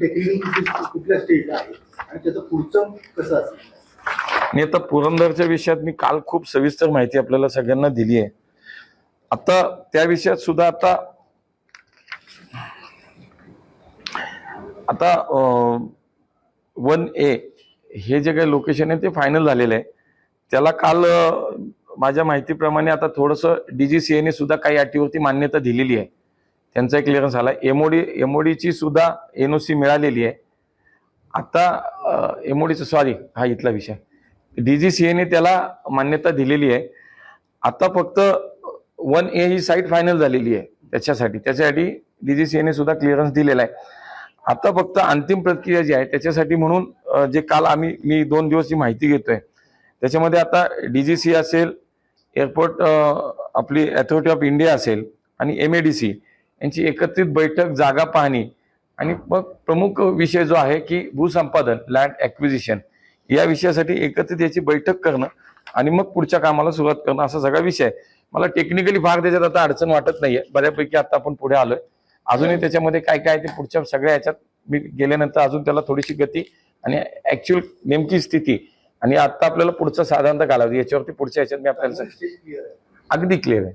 Technical कुठल्या स्टेजला आहे आणि त्याचं पुढचं कसं असेल आता पुरंदरच्या विषयात मी काल खूप सविस्तर माहिती आपल्याला सगळ्यांना दिली आहे. आता त्या विषयात सुद्धा आता आता वन ए हे जे काही लोकेशन आहे ते फायनल झालेलं आहे. त्याला काल माझ्या माहितीप्रमाणे आता थोडंसं डी जी सी एने सुद्धा काही अटीवरती मान्यता दिलेली आहे. त्यांचा क्लिअरन्स आला. एमओडी एमओडीची सुद्धा सी मिळालेली आहे. आता एमओडीचं सॉरी हा इथला विषय. डी जी सी एने त्याला मान्यता दिलेली आहे. आता फक्त वन ए ही साईट फायनल झालेली आहे त्याच्यासाठी. त्याच्यासाठी डी जी सी एने सुद्धा क्लिअरन्स दिलेला आहे. आता फक्त अंतिम प्रक्रिया जी आहे त्याच्यासाठी म्हणून जे काल आम्ही मी दोन दिवस जी माहिती घेतोय. त्याच्यामध्ये आता डी जी सी असेल एअरपोर्ट आपली अथॉरिटी ऑफ इंडिया असेल आणि एम ए डी सी यांची एकत्रित बैठक जागा पाहणी. आणि मग प्रमुख विषय जो आहे की भूसंपादन लँड ॲक्विजिशन या विषयासाठी एकत्रित याची बैठक करणं आणि मग पुढच्या कामाला सुरुवात करणं असा सगळा विषय आहे. मला टेक्निकली फार त्याच्यात आता अडचण वाटत नाहीये. बऱ्यापैकी आता आपण पुढे आलोय. अजूनही त्याच्यामध्ये काय काय ते पुढच्या सगळ्या याच्यात मी गेल्यानंतर अजून त्याला थोडीशी गती आणि ऍक्च्युअल नेमकी स्थिती आणि आता आपल्याला पुढचा साधारणतः कालावधी याच्यावरती पुढच्या याच्यात मी आपल्याला अगदी क्लिअर आहे.